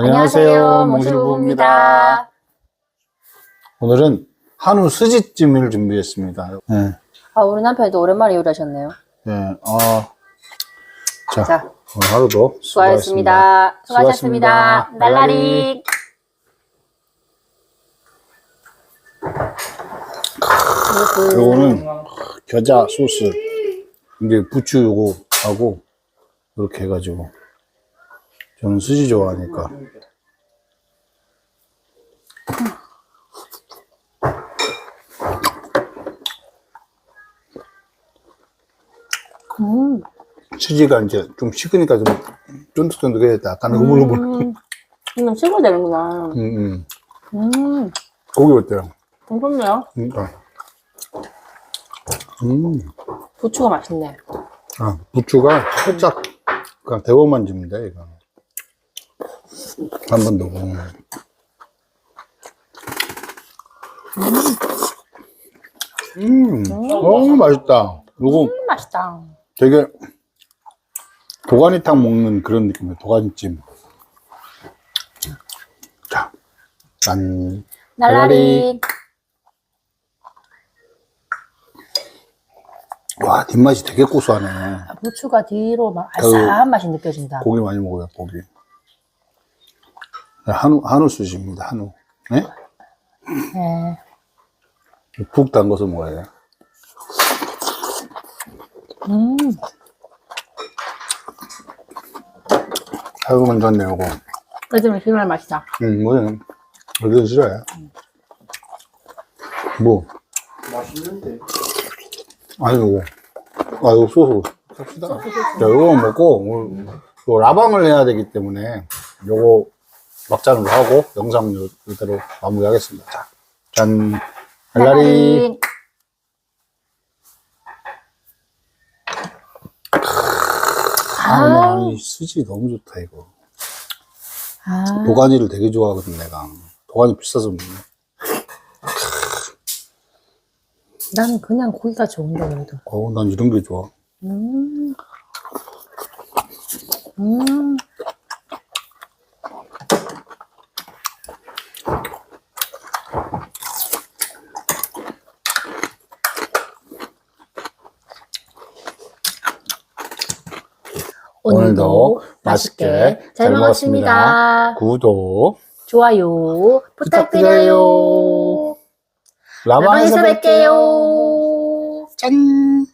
안녕하세요. 몽실부입니다. 오늘은 한우 스지찜을 준비했습니다. 네. 아, 우리 남편도 오랜만에 요리하셨네요. 네. 아, 자, 자, 오늘 하루도 수고하셨습니다. 수고하셨습니다. 수고하셨습니다. 날라리. 요거는 겨자 소스. 이제 부추 요거 하고 이렇게 해가지고 저는 스지 좋아하니까. 음, 스지가 이제 좀 식으니까 좀 쫀득쫀득해. 약간 흐물흐물. 음, 그냥 식어야 되는구나. 음, 음. 음, 고기 어때요? 괜찮네요. 음, 아. 음. 부추가 맛있네. 아, 부추가 살짝 그냥 데워만 주면 돼, 이거. 한 번 더. 음, 너무 맛있다. 요거 음, 맛있다. 되게 도가니탕 먹는 그런 느낌이에요. 도가니찜. 자, 짠. 날라리. 와, 뒷맛이 되게 고소하네. 아, 부추가 뒤로 막 알싸한 맛이 느껴진다. 고기 많이 먹어요, 고기. 네, 한우, 한우 수지입니다, 한우. 네? 네. 푹 담궈서 먹어야 돼. 음, 살구만 좋네, 요거. 그래도 정말 맛있다. 음, 뭐는, 얼른 싫어해. 뭐? 맛있는데. 아니, 요거. 아, 요거 소스. 삽시다. 자, 요거 먹고, 오늘, 요 라방을 해야 되기 때문에, 요거 막장으로 하고, 영상 요, 이대로 마무리하겠습니다. 자, 짠. 알라리. 아, 이 수지 너무 좋다, 이거. 아, 도가니를 되게 좋아하거든, 내가. 도가니 비싸서 먹네. 난 그냥 고기가 좋은데, 그래도. 어우, 난 이런 게 좋아. 음. 음. 오늘도 맛있게 잘 먹었습니다. 구독 좋아요 부탁드려요. 라방에서 뵐게요. 짠!